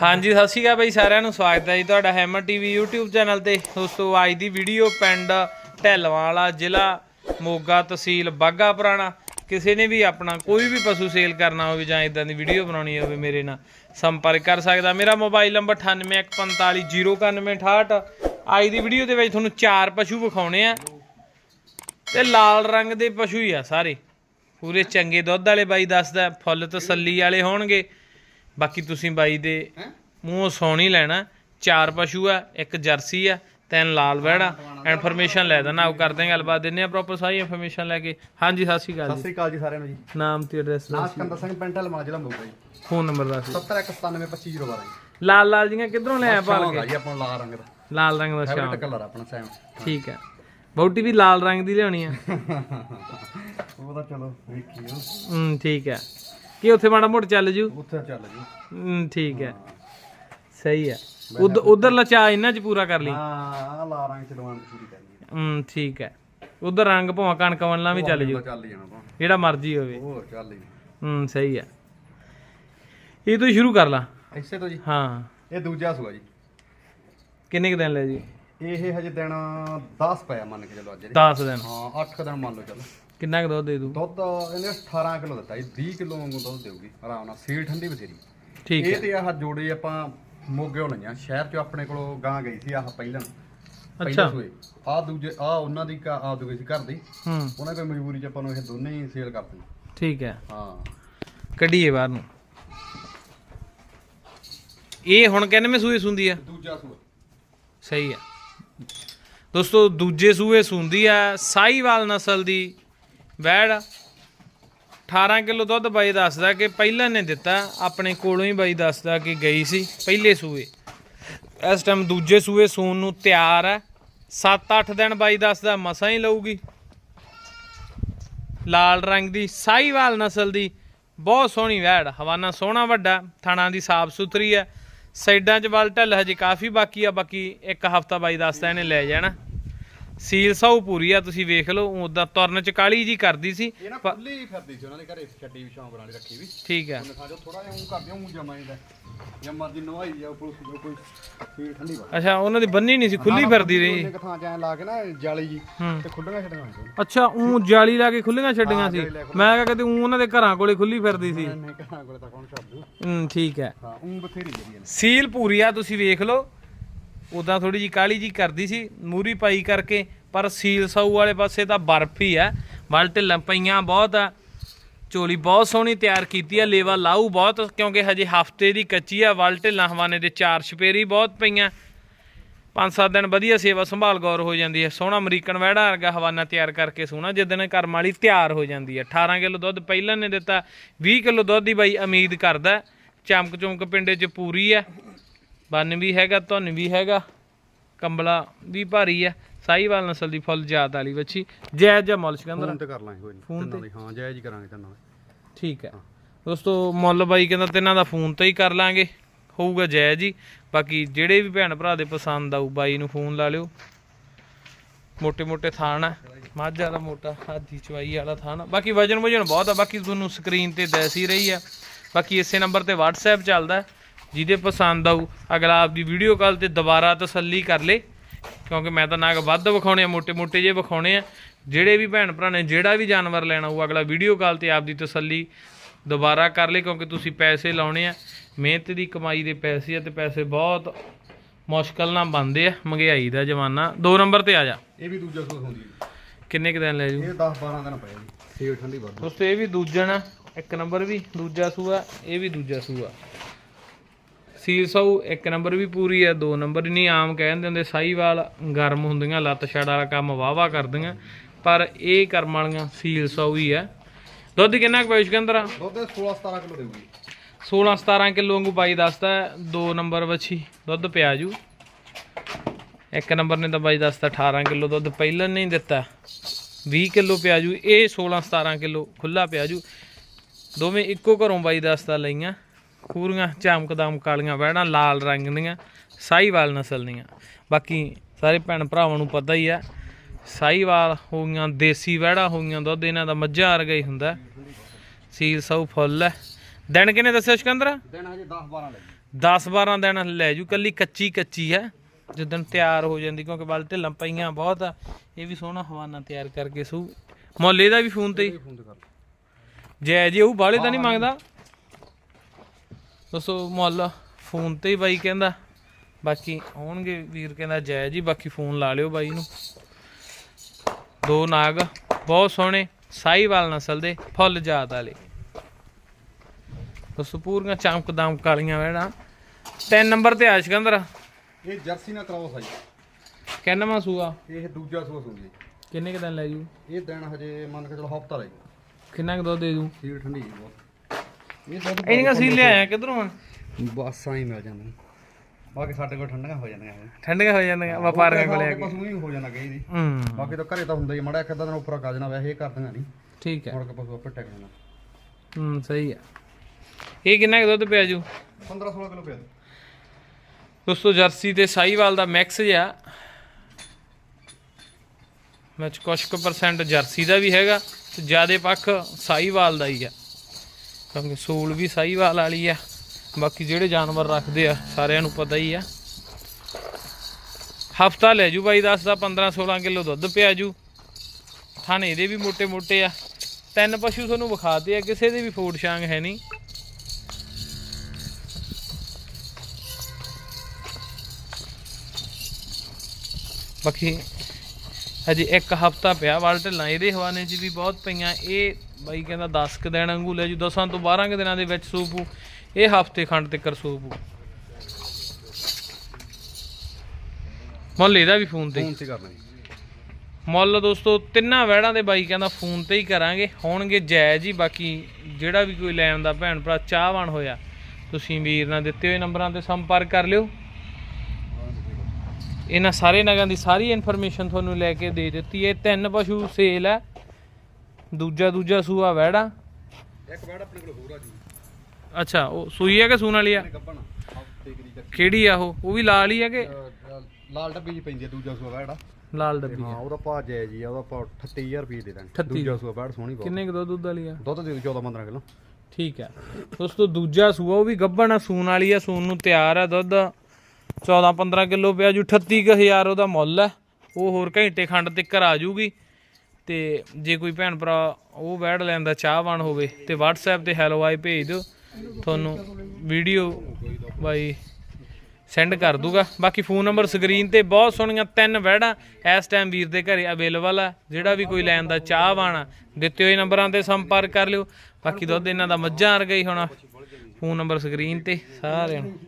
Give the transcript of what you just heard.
ਹਾਂਜੀ, ਸਤਿ ਸ਼੍ਰੀ ਅਕਾਲ ਬਾਈ ਸਾਰਿਆਂ ਨੂੰ। ਸਵਾਗਤ ਹੈ ਜੀ ਤੁਹਾਡਾ ਹੈਮਰ ਟੀਵੀ YouTube ਚੈਨਲ ਤੇ। ਦੋਸਤੋ ਅੱਜ ਦੀ ਵੀਡੀਓ ਪਿੰਡ ਢੈਲਵਾਂ ਵਾਲਾ ਜ਼ਿਲ੍ਹਾ, ਮੋਗਾ ਤਹਿਸੀਲ ਬਾਗਾ ਪੁਰਾਣਾ। ਕਿਸੇ ਨੇ ਵੀ ਆਪਣਾ ਕੋਈ ਵੀ ਪਸ਼ੂ ਸੇਲ ਕਰਨਾ ਹੋਵੇ ਜਾਂ ਇਦਾਂ ਦੀ ਵੀਡੀਓ ਬਣਾਉਣੀ ਹੋਵੇ ਮੇਰੇ ਨਾਲ ਸੰਪਰਕ ਕਰ ਸਕਦਾ। ਮੇਰਾ ਮੋਬਾਈਲ ਨੰਬਰ 9815409168 ਅੱਜ ਦੀ ਵੀਡੀਓ ਦੇ ਵਿੱਚ ਤੁਹਾਨੂੰ ਚਾਰ ਪਸ਼ੂ ਵਿਖਾਉਣੇ ਆ। ਤੇ ਲਾਲ ਰੰਗ ਦੇ ਪਸ਼ੂ ਹੀ ਆ ਸਾਰੇ। ਪੂਰੇ ਚੰਗੇ ਦੁੱਧ ਵਾਲੇ ਬਾਈ ਦੱਸਦਾ, ਫੁੱਲ ਤਸੱਲੀ ਵਾਲੇ ਹੋਣਗੇ। ਬਾਕੀ ਤੁਸੀਂ ਬਾਈ ਦੇ ਮੂੰਹੋਂ ਸੌਣ ਹੀ ਲੈਣਾ। ਚਾਰ ਪਸ਼ੂ ਆ ਇੱਕ ਜਰਸੀ ਆ ਤਿੰਨ ਲਾਲ ਵਹਿੜਾ ਇਨਫੋਰਮੇਸ਼ਨ ਲੈ ਦੇਣਾ ਆਓ ਕਰਦੇ ਹਾਂ ਗੱਲਬਾਤ ਦਿੰਨੇ ਆ ਪ੍ਰੋਪਰ ਸਾਰੀ ਇਨਫੋਰਮੇਸ਼ਨ ਲੈ ਕੇ। ਹਾਂਜੀ ਸਤਿ ਸ਼੍ਰੀ ਅਕਾਲ ਸਤਿ ਜੀ ਸ੍ਰੀ ਅਕਾਲ ਜੀ ਸਾਰਿਆਂ ਨੂੰ ਜੀ। ਨਾਮ ਤੇ ਐਡਰੈਸ ਨਾਮ ਸਿਕੰਦਰ ਸਿੰਘ ਪਿੰਡ ਢਲਮਾ ਜ਼ਿਲ੍ਹਾ ਮੋਗਾ ਜੀ। ਫੋਨ ਨੰਬਰ ਦੱਸ ਦਿਓ। 7197250212 ਜੀ। ਲਾਲ ਲਾਲ ਜੀਆਂ ਕਿੱਧਰੋਂ ਲੈ ਆ ਸ਼ੌਂਕ ਕੇ? ਆ ਜੀ ਲਾਲ ਰੰਗ ਦਾ। ਲਾਲ ਰੰਗ ਦਾ ਸ਼ਾਮ ਫੇਵਰਟ ਕਲਰ ਆਪਣਾ ਸੈਮ। ਠੀਕ ਹੈ ਬੌਟੀ ਵੀ ਲਾਲ ਰੰਗ ਦੀ ਲਿਆਉਣੀ ਆ। ਉਹ ਤਾਂ ਚਲੋ ਵੇਖੀਓ ਹੂੰ ਠੀਕ ਹੈ ਕੀ ਉੱਥੇ ਮਾੜਾ ਮੋੜ ਚੱਲ ਜੂ? ਉੱਥੇ ਚੱਲ ਜੀ। ਹੂੰ ਠੀਕ ਹੈ। ਸਹੀ ਹੈ। ਉਧਰ ਉਧਰ ਲਚਾ ਇਹਨਾਂ ਚ ਪੂਰਾ ਕਰ ਲਈ? ਹਾਂ ਆਹ ਲਾਲ ਰੰਗ ਚ ਦਵਾਨ ਪੂਰੀ ਕਰਨੀ ਹੈ। ਹੂੰ ਠੀਕ ਹੈ। ਉਧਰ ਰੰਗ ਭਾਵੇਂ ਕਣਕ ਵੰਨਾ ਵੀ ਚੱਲ ਜੂ। ਉਹ ਚੱਲ ਹੀ ਜਾਣਾ ਆਪਾਂ ਜਿਹੜਾ ਮਰਜ਼ੀ ਹੋਵੇ। ਉਹ ਚੱਲ ਹੀ। ਹੂੰ ਸਹੀ ਹੈ। ਇਹ ਤੋਂ ਸ਼ੁਰੂ ਕਰ ਲਾ। ਐਸੇ ਤੋਂ ਜੀ। ਹਾਂ। ਇਹ ਦੂਜਾ ਸੂਆ ਜੀ। ਕਿੰਨੇ ਕੁ ਦਿਨ ਲੈ ਜੀ? ਇਹ ਹਜੇ ਦਿਨ 10 ਪਿਆ ਮੰਨ ਕੇ ਚਲੋ ਅੱਜ ਦੇ। 10 ਦਿਨ। ਹਾਂ 8 ਦਿਨ ਮੰਨ ਲਓ ਚਲੋ। ਕਿੰਨਾ ਕੁ ਦੁੱਧ ਦੇ ਦੂ ਦੁੱਧ ਇਹਨੇ 18 ਕਿਲੋ ਦਿੱਤਾ ਜੀ 20 ਕਿਲੋ ਵਾਂਗੂ ਦੁੱਧ ਦੇਊਗੀ ਆਰਾਮ ਨਾਲ ਸੀਲ ਠੰਡੀ ਬਥੇਰੀ। ਠੀਕ ਇਹ ਹੈ। ਤੇ ਆਹ ਜੋੜੇ ਆਪਾਂ ਮੋਗਿਓ ਲਈਆਂ ਸ਼ਹਿਰ ਚੋਂ ਆਪਣੇ ਕੋਲੋਂ ਗਾਂ ਗਈ ਸੀ ਆਹ ਪਹਿਲਾਂ ਅੱਛਾ। ਆਹ ਦੂਜੇ ਆਹ ਉਹਨਾਂ ਦੀ ਕਾ- ਆਹ ਦੂਜੇ ਸੀ ਘਰ ਦੀ। ਹੂੰ। ਉਹਨਾਂ ਕੋਈ ਮਜਬੂਰੀ ਚ ਆਪਾਂ ਨੂੰ ਇਹ ਦੋਨੇ ਹੀ ਸੇਲ ਕਰਦੇ ਠੀਕ ਹੈ। ਹਾਂ। ਕੱਢੀਏ ਬਾਹਰ ਨੂੰ। ਇਹ ਹੁਣ ਕਹਿੰਦੇ ਮੈਂ ਸੂਏ ਸੁੰਦੀ ਆ? ਦੂਜਾ ਸੂਆ। ਸਹੀ ਹੈ ਦੋਸਤੋ ਦੂਜੇ ਸੂਏ ਸੁੰਦੀ ਆ ਸਾਈਵਾਲ ਨਸਲ ਦੀ ਵੈੜ। 18 ਕਿਲੋ ਦੁੱਧ ਬਾਈ ਦੱਸਦਾ ਕਿ ਪਹਿਲਾਂ ਨੇ ਦਿੱਤਾ, ਆਪਣੇ ਕੋਲੋਂ ਹੀ ਬਾਈ ਦੱਸਦਾ ਕਿ ਗਈ ਸੀ ਪਹਿਲੇ ਸੂਏ। ਇਸ ਟਾਈਮ ਦੂਜੇ ਸੂਏ ਸੂਣ ਨੂੰ ਤਿਆਰ ਹੈ। 7-8 ਦਿਨ ਬਾਈ ਦੱਸਦਾ ਮਸਾਂ ਹੀ ਲਊਗੀ। ਲਾਲ ਰੰਗ ਦੀ ਸਾਈਵਾਲ ਨਸਲ ਦੀ, ਬਹੁਤ ਸੋਹਣੀ ਵੈੜ। ਹਵਾਨਾ ਸੋਹਣਾ ਵੱਡਾ, ਥਾਣਾ ਦੀ ਸਾਫ਼ ਸੁਥਰੀ ਹੈ। ਸਾਈਡਾਂ 'ਚ ਵੱਲ ਢੱਲ ਹਜੇ ਕਾਫੀ ਬਾਕੀ ਆ, ਬਾਕੀ ਇੱਕ ਹਫਤਾ ਬਾਈ ਦੱਸਦਾ ਇਹਨੇ ਲੈ ਜਾਣਾ। ਸੀਲ ਸਾਊ ਪੂਰੀ ਆ ਤੁਸੀਂ ਵੇਖ ਲਓ ਉਦਾਂ ਤੁਰਨ 'ਚ ਕਾਲੀ ਜੀ ਕਰਦੀ ਸੀ। ਇਹ ਨਾ ਖੁੱਲੀ ਫਿਰਦੀ ਸੀ ਉਹਨਾਂ ਦੇ ਘਰੇ ਛੱਡੀ ਵੀ ਸ਼ੌਂਕ ਨਾਲ ਰੱਖੀ ਵੀ। ਠੀਕ ਹੈ ਉਹਨੇ ਖਾਜੋ ਥੋੜਾ ਜਿਹਾ ਉਹ ਕਰਦੇ ਉਹ ਜਮਾ ਜਾਂਦਾ ਜਾਂ ਮਰਜ਼ੀ ਨਵਾਈ ਜਾਓ ਪੁਲਿਸ ਜੋ ਕੋਈ ਸੀਲ ਠੰਡੀ ਵਾ। ਅੱਛਾ ਉਹਨਾਂ ਦੀ ਬੰਨੀ ਨਹੀਂ ਸੀ ਖੁੱਲੀ ਫਿਰਦੀ ਰਹੀ। ਇੱਕ ਥਾਂ ਲਾ ਕੇ ਨਾ ਜਾਲੀ ਜੀ ਹੂੰ। ਤੇ ਖੁੱਲੀਆਂ ਛੱਡੀਆਂ ਹੁੰਦੀਆਂ ਅੱਛਾ ਉਹ ਜਾਲੀ ਲਾ ਕੇ ਖੁੱਲੀਆਂ ਛੱਡੀਆਂ ਸੀ। ਮੈਂ ਕਿਹਾ ਕਦੇ ਊਂ ਉਹਨਾਂ ਦੇ ਘਰਾਂ ਕੋਲੇ ਖੁੱਲੀ ਫਿਰਦੀ ਸੀ। ਨਹੀਂ ਕਹਾਂ ਕੋਲੇ ਤਾਂ ਕੌਣ ਛੱਡ ਦੂ। ਹੂੰ ਠੀਕ ਹੈ। ਹਾਂ ਉਹ ਬਥੇਰੀ ਜਿਹੜੀ ਹੈ ਸੀਲ ਪੂਰੀ ਆ ਤੁਸੀਂ ਵੇਖ ਲਓ। ਉਦਾਂ ਥੋੜੀ ਜੀ ਕਾਲੀ ਜੀ ਕਰਦੀ ਸੀ, ਮੂਰੀ ਪਾਈ ਕਰਕੇ, ਪਰ ਸੀਲ ਸਾਊ ਵਾਲੇ ਪਾਸੇ ਤਾਂ ਬਰਫ ਹੀ ਆ। ਵੱਲ ਢਿੱਲਾਂ ਪਈਆਂ ਬਹੁਤ ਆ। ਚੋਲੀ ਬਹੁਤ ਸੋਹਣੀ ਤਿਆਰ ਕੀਤੀ ਆ, ਲੇਵਾ ਲਾਊ ਬਹੁਤ, ਕਿਉਂਕਿ ਹਜੇ ਹਫ਼ਤੇ ਦੀ ਕੱਚੀ ਆ ਵੱਲ ਢਿੱਲਾਂ ਹਵਾਨੇ ਦੇ ਚਾਰ ਛਪੇਰੀ ਬਹੁਤ ਪਈਆਂ। ਪੰਜ ਸੱਤ ਦਿਨ ਵਧੀਆ ਸੇਵਾ ਸੰਭਾਲ ਗੌਰ ਹੋ ਜਾਂਦੀ ਹੈ ਸੋਹਣਾ ਅਮਰੀਕਨ ਵਹਿੜਾ ਵਰਗਾ ਹਵਾਨਾ ਤਿਆਰ ਕਰਕੇ ਸੋਹਣਾ ਜਿੱਦਣ ਕਰਮ ਵਾਲੀ ਤਿਆਰ ਹੋ ਜਾਂਦੀ ਹੈ 18 ਕਿਲੋ ਦੁੱਧ ਪਹਿਲਾਂ ਨੇ ਦਿੱਤਾ 20 ਕਿਲੋ ਦੁੱਧ ਦੀ ਬਾਈ ਉਮੀਦ ਕਰਦਾ। ਚਮਕ ਚਮਕ ਪਿੰਡੇ 'ਚ ਪੂਰੀ ਆ। ਬੰਨ ਵੀ ਹੈਗਾ ਧੁੰਨ ਵੀ ਹੈਗਾ ਕੰਬਲਾ ਵੀ ਭਾਰੀ ਆ। ਸਾਈਵਾਲ ਨਸਲ ਦੀ ਫੁੱਲ ਜਾਤ ਵਾਲੀ ਬੱਚੀ ਜੈ ਜਾਂ ਮੁੱਲ ਸਿਕੰਦਰ। ਫੋਨ ਤੇ ਕਰ ਲਾਂਗੇ ਕੋਈ ਨਹੀਂ ਫੋਨ ਤੇ। ਹਾਂ ਜੈ ਜੀ ਕਰਾਂਗੇ ਤੈਨਾਂ ਠੀਕ ਹੈ। ਦੋਸਤੋ ਮੁੱਲ ਬਾਈ ਕਹਿੰਦਾ ਤਿੰਨਾਂ ਦਾ ਫੋਨ ਤੇ ਹੀ ਕਰ ਲਾਂਗੇ। ਹੋਊਗਾ ਜੈ ਜੀ। ਬਾਕੀ ਜਿਹੜੇ ਵੀ ਭੈਣ ਭਰਾ ਦੇ ਪਸੰਦ ਆਊ ਬਾਈ ਨੂੰ ਫੋਨ ਲਾ ਲਿਓ। ਮੋਟੇ ਮੋਟੇ ਥਾਨ ਆ। ਮੱਝ ਵਾਲਾ ਮੋਟਾ ਹਾਦੀ ਚਵਾਈ ਵਾਲਾ ਥਾਨ ਬਾਕੀ ਵਜਨ ਵਜਨ ਬਹੁਤ ਆ। ਬਾਕੀ ਤੁਹਾਨੂੰ ਸਕਰੀਨ ਤੇ ਦੱਸ ਹੀ ਰਹੀ ਆ। ਬਾਕੀ ਇਸੇ ਨੰਬਰ ਤੇ WhatsApp ਚੱਲਦਾ। ਜਿਹਦੇ ਪਸੰਦ ਆਊ ਅਗਲਾ ਆਪਦੀ ਵੀਡੀਓ ਕਾਲ ਤੇ ਦੁਬਾਰਾ ਤਸੱਲੀ ਕਰ ਲੇ। ਕਿਉਂਕਿ ਮੈਂ ਤਾਂ ਨਾਗ ਵੱਧ ਵਿਖਾਉਣੇ ਆ ਮੋਟੇ ਮੋਟੇ ਜੇ ਵਿਖਾਉਣੇ ਆ। ਜਿਹੜੇ ਵੀ ਭੈਣ ਭਰਾ ਨੇ ਜਿਹੜਾ ਵੀ ਜਾਨਵਰ ਲੈਣਾ ਉਹ ਅਗਲਾ ਵੀਡੀਓ ਕਾਲ ਤੇ ਆਪਦੀ ਤਸੱਲੀ ਦੁਬਾਰਾ ਕਰ ਲੇ ਕਿਉਂਕਿ ਤੁਸੀਂ ਪੈਸੇ ਲਾਉਣੇ ਆ। ਮਿਹਨਤ ਦੀ ਕਮਾਈ ਦੇ ਪੈਸੇ ਆ ਤੇ ਪੈਸੇ ਬਹੁਤ ਮੁਸ਼ਕਲ ਨਾਲ ਬਣਦੇ ਆ ਮਹਿੰਗਾਈ ਦਾ ਜ਼ਮਾਨਾ। ਦੋ ਨੰਬਰ ਤੇ ਆ ਜਾ। ਇਹ ਵੀ ਦੂਜਾ ਸੂਸ ਹੁੰਦੀ ਕਿੰਨੇ ਕੁ ਦਿਨ ਲੈ ਜੂ? ਇਹ 10 12 ਦਿਨ ਪਏ ਜੀ। ਸੇਵ ਠੰਡੀ ਵੱਧ ਉਸ ਇਹ ਵੀ ਦੂਜਣ ਇੱਕ ਨੰਬਰ ਵੀ ਦੂਜਾ ਸੂਆ ਇਹ ਵੀ ਦੂਜਾ ਸੂਆ। ਸੀਲ ਸੌ ਇੱਕ ਨੰਬਰ ਵੀ ਪੂਰੀ ਆ ਦੋ ਨੰਬਰ ਨਹੀਂ ਆਮ ਕਹਿੰਦੇ ਹੁੰਦੇ ਸਾਈਵਾਲ ਗਰਮ ਹੁੰਦੀਆਂ ਲੱਤ ਛੜ ਵਾਲਾ ਕੰਮ ਵਾਵਾ ਕਰਦੀਆਂ ਪਰ ਇਹ ਕਰਮ ਵਾਲੀਆਂ ਸੀਲ ਸੌ ਹੀ ਆ। ਦੁੱਧ ਕਿੰਨਾ ਕੁ ਪੇਸ਼ ਕੰਦਰਾ ਦੁੱਧ 16 17 ਕਿਲੋ ਦੇਊਗੀ। 16 17 ਕਿਲੋ ਵਾਂਗੂ ਬਾਈ ਦੱਸਦਾ ਦੋ ਨੰਬਰ ਵੱਛੀ ਦੁੱਧ ਪਿਆ ਜੂ। ਇੱਕ ਨੰਬਰ ਨੇ ਤਾਂ ਬਾਈ ਦੱਸਦਾ 18 ਕਿਲੋ ਦੁੱਧ ਪਹਿਲਾਂ ਨਹੀਂ ਦਿੱਤਾ। 20 ਕਿਲੋ ਪਿਆ ਜੂ ਇਹ 16 17 ਕਿਲੋ ਖੁੱਲਾ ਪਿਆ ਜੂ। ਦੋਵੇਂ ਇੱਕੋ ਘਰੋਂ ਬਾਈ ਦੱਸਦਾ ਲਈਆਂ। ਖੂਰੀਆਂ ਚਮਕਦਮ ਕਾਲੀਆਂ ਵਹਿਣਾ ਲਾਲ ਰੰਗ ਦੀਆਂ ਸਾਈਵਾਲ ਨਸਲ ਦੀਆਂ। ਬਾਕੀ ਸਾਰੇ ਭੈਣ ਭਰਾਵਾਂ ਨੂੰ ਪਤਾ ਹੀ ਆ ਸਾਈਵਾਲ ਹੋ ਗਈਆਂ ਦੇਸੀ ਵਹਿੜਾ ਹੋ ਗਈਆਂ ਦੁੱਧ ਇਹਨਾਂ ਦਾ ਮੱਝਾਂ ਵਰਗਾ ਹੀ ਹੁੰਦਾ। ਸੀਲ ਸੌ ਫੁੱਲ ਹੈ। ਦਿਨ ਕਿਨੇ ਦੱਸਿਆ ਸਿਕੰਦਰ? ਦਿਨ ਹਜੇ 10 12 ਲੱਗੇ। 10 12 ਦਿਨ ਲੈ ਜੂ ਕੱਲੀ ਕੱਚੀ ਕੱਚੀ ਹੈ। ਜਦੋਂ ਤਿਆਰ ਹੋ ਜਾਂਦੀ ਕਿਉਂਕਿ ਬਲ ਢਿੱਲਾਂ ਪਈਆਂ ਬਹੁਤ ਆ ਇਹ ਵੀ ਸੋਹਣਾ ਹਵਾਨਾ ਤਿਆਰ ਕਰਕੇ ਸੂ। ਮੁੱਲ ਇਹਦਾ ਵੀ ਫੋਨ ਤੇ ਹੀ? ਜੈ ਜੀ ਉਹ ਬਾਲੇ ਤਾਂ ਨਹੀਂ ਮੰਗਦਾ? ਦੋਸਤੋ ਮੁੱਲ ਫੋਨ ਤੇ ਹੀ ਬਾਈ ਕਹਿੰਦਾ। ਬਾਕੀ ਆਉਣਗੇ ਵੀਰ ਕਹਿੰਦਾ ਜੈ ਜੀ ਬਾਕੀ ਫੋਨ ਲਾ ਲਿਓ ਬਾਈ ਨੂੰ। ਦੋ ਨਾਗ ਬਹੁਤ ਸੋਹਣੇ ਸਾਈਵਾਲ ਨਸਲ ਦੇ ਫੁੱਲ ਜਾਤ ਵਾਲੇ। ਦੋਸਤੋ ਪੂਰੀਆਂ ਚਮਕ ਦਮਕ ਵਾਲੀਆਂ ਵੈਣਾ ਤਿੰਨ ਨੰਬਰ ਤੇ ਆ ਸਿਕੰਦਰ। ਇਹ ਜਰਸੀ ਨਾਲ ਕਰਾਓ ਸਾਈ। ਕਿੰਨਵਾਂ ਸੂਆ? ਇਹ ਦੂਜਾ ਸੂਆ ਸੂਜੀ ਕਿੰਨੇ ਕੁ ਦਿਨ ਲੈ ਜੂ? ਇਹ ਦਿਨ ਹਜੇ ਮੰਨ ਕੇ ਚਲੋ ਹਫਤਾ ਲੈ ਕਿੰਨਾ ਕੁ ਦੁੱਧ ਦੇ ਦੂ ਸੀਲ ਠੰਡੀ ਜੀ ਬਹੁਤ। ਇਹ ਦੁੱਧ ਇੰਨੀਆਂ ਸੀ ਲਿਆਇਆ ਕਿਧਰੋਂ ਆ ਬਸ ਆਈ ਮਿਲ ਜਾਂਦੇ ਬਾਕੀ ਸਾਡੇ ਕੋਲ ਠੰਡੀਆਂ ਹੋ ਜਾਂਦੀਆਂ ਇਹ। ਠੰਡੀਆਂ ਹੋ ਜਾਂਦੀਆਂ ਵਪਾਰੀਆਂ ਕੋਲੇ ਆ ਕੇ। ਪਸ਼ੂ ਹੀ ਹੋ ਜਾਣਾ ਕਹੀ ਦੀ। ਹੂੰ। ਬਾਕੀ ਤਾਂ ਘਰੇ ਤਾਂ ਹੁੰਦਾ ਹੀ ਮਾੜਾ ਇੱਕ ਅੱਧਾ ਦਿਨ ਉੱਪਰ ਕਰ ਜਾਣਾ ਵੈਸੇ ਇਹ ਕਰਦੀਆਂ ਨਹੀਂ। ਠੀਕ ਹੈ। ਮੁੜ ਕੇ ਪਸ਼ੂ ਆਪੇ ਟੈਕ ਜਾਣਾ ਹੂੰ ਸਹੀ ਆ ਇਹ ਕਿੰਨਾ ਕੁ ਦੁੱਧ ਪਿਆ ਜੂ? 15 16 ਕਿਲੋ ਪਿਆ। ਦੋਸਤੋ ਜਰਸੀ ਤੇ ਸਾਈਵਾਲ ਦਾ ਮਿਕਸ ਜਿਆ ਵਿੱਚ ਕੁਛ ਕੁ ਪਰਸੈਂਟ ਜਰਸੀ ਦਾ ਵੀ ਹੈਗਾ ਤੇ ਜਿਆਦੇ ਪੱਖ ਸਾਈਵਾਲ ਦਾ ਹੀ ਆ। ਕਿਉਂਕਿ ਸੂਲ ਵੀ ਸਾਈਵਾਲ ਵਾਲੀ ਆ। ਬਾਕੀ ਜਿਹੜੇ ਜਾਨਵਰ ਰੱਖਦੇ ਆ, ਸਾਰਿਆਂ ਨੂੰ ਪਤਾ ਹੀ ਆ। ਹਫਤਾ ਲੈ ਜੂ ਬਾਈ 10 ਦਾ 15 16 ਕਿਲੋ ਦੁੱਧ ਪਿਆ ਜੂ। ਥਾਣੇ ਦੇ ਵੀ ਮੋٹے ਮੋٹے ਆ। ਤਿੰਨ ਪਸ਼ੂ ਤੁਹਾਨੂੰ ਵਿਖਾਤੇ ਆ, ਕਿਸੇ ਦੇ ਵੀ ਫੂਡ ਸ਼ਾਂਗ ਹੈ ਨਹੀਂ। ਬਾਕੀ ਹਜੇ ਇੱਕ ਹਫਤਾ ਪਿਆ, ਵਾਲ ਢਿੱਲਾਂ ਇਹਦੇ ਹਵਾਨੇ 'ਚ ਵੀ ਬਹੁਤ ਪਈਆਂ। ਇਹ ਬਾਈ ਕਹਿੰਦਾ 10 ਕੁ ਦਿਨ ਵਾਂਗੂ ਲੈ ਜੂ 10 ਤੋਂ 12 ਕੁ ਦਿਨਾਂ ਦੇ ਵਿੱਚ ਸੂਪੂ ਇਹ ਹਫ਼ਤੇ ਖੰਡ ਤੱਕ ਸੂਪੂ ਮੁੱਲ ਇਹਦਾ ਵੀ ਫੋਨ ਤੇ। ਫੋਨ ਤੇ ਕਰਨਾ ਜੀ। ਮੁੱਲ ਦੋਸਤੋ ਤਿੰਨਾਂ ਵੈੜਾਂ ਦੇ ਬਾਈ ਕਹਿੰਦਾ ਫੋਨ ਤੇ ਹੀ ਕਰਾਂਗੇ। ਹੋਣਗੇ ਜਾਇਜ਼ ਹੀ ਬਾਕੀ ਜਿਹੜਾ ਵੀ ਕੋਈ ਲੈਣ ਦਾ ਭੈਣ ਭਰਾ ਚਾਹਵਾਨ ਹੋਇਆ ਤੁਸੀਂ ਵੀਰ ਨਾਲ ਦਿੱਤੇ ਹੋਏ ਨੰਬਰਾਂ ਤੇ ਸੰਪਰਕ ਕਰ ਲਿਓ। ਇਹਨਾਂ ਸਾਰੇ ਨਗਾਂ ਦੀ ਸਾਰੀ ਇਨਫੋਰਮੇਸ਼ਨ ਤੁਹਾਨੂੰ ਲੈ ਕੇ ਦੇ ਦਿੱਤੀ ਹੈ। ਤਿੰਨ ਪਸ਼ੂ ਸੇਲ ਹੈ। ਦੂਜਾ ਦੂਜਾ ਸੂਆ ਵੈੜਾ। ਇੱਕ ਬੈਡ ਆਪਣੇ ਕੋਲ ਹੋਰ ਆ ਜੀ। ਅੱਛਾ ਉਹ ਸੂਈ ਹੈ ਕਿ ਸੂਣ ਵਾਲੀ ਆ? ਗੱਬਣ ਹਫ਼ਤੇ ਕਰੀ ਤੱਕ ਕਿਹੜੀ ਆ ਉਹ? ਉਹ ਵੀ ਲਾਲ ਹੀ ਹੈ ਕਿ? ਲਾਲ ਡੱਬੀ ਜੀ ਪੈਂਦੀ ਆ ਦੂਜਾ ਸੂਆ ਬੈਡ ਲਾਲ ਡੱਬੀ ਹਾਂ ਉਹਦਾ ਭਾਅ ਜੈ ਜੀ ਆ ਉਹਦਾ ਭਾਅ 38000 ਰੁਪਏ ਦੇ ਦਾਂ 38 ਦੂਜਾ ਸੂਆ ਬੈਡ ਸੋਹਣੀ ਬਹੁਤ। ਕਿੰਨੇ ਕੁ ਦੁੱਧ ਦੁੱਧ ਵਾਲੀ ਆ? ਦੁੱਧ ਦੇ 14 15 ਕਿਲੋ। ਠੀਕ ਹੈ ਦੋਸਤੋ ਦੂਜਾ ਸੂਆ ਉਹ ਵੀ ਗੱਭਣ ਆ ਸੂਣ ਵਾਲੀ ਆ ਸੂਣ ਨੂੰ ਤਿਆਰ ਆ ਦੁੱਧ। 14 15 ਕਿਲੋ ਪਿਆ ਜੂ 38000 ਉਹਦਾ ਮੁੱਲ ਹੈ ਉਹ ਹੋਰ ਘੰਟੇ ਖੰਡ ਤੱਕ ਆ ਜੂਗੀ। ਤੇ ਜੇ ਕੋਈ ਭੈਣ ਭਰਾ ਉਹ ਬੈਡ ਲੈਣ ਦਾ ਚਾਹਵਾਨ ਹੋਵੇ ਤੇ WhatsApp ਤੇ ਹੈਲੋ ਆਈ ਭੇਜ ਦਿਓ। ਤੁਹਾਨੂੰ ਵੀਡੀਓ ਬਾਈ ਸੈਂਡ ਕਰ ਦੂਗਾ। ਬਾਕੀ ਫੋਨ ਨੰਬਰ ਸਕਰੀਨ ਤੇ ਬਹੁਤ ਸੋਹਣੀਆਂ ਤਿੰਨ ਵੈੜਾਂ ਇਸ ਟਾਈਮ ਵੀਰ ਦੇ ਘਰੇ ਅਵੇਲੇਬਲ ਆ। ਜਿਹੜਾ ਵੀ ਕੋਈ ਲੈਣ ਦਾ ਚਾਹਵਾਨ ਆ, ਦਿੱਤੇ ਹੋਏ ਨੰਬਰਾਂ ਤੇ ਸੰਪਰਕ ਕਰ ਲਿਓ। ਬਾਕੀ ਦੁੱਧ ਇਹਨਾਂ ਦਾ ਮੱਝਾਂ ਵਰਗਾ ਹੀ ਹੋਣਾ। ਫੋਨ ਨੰਬਰ ਸਕਰੀਨ ਤੇ ਸਾਰਿਆਂ ਨੂੰ।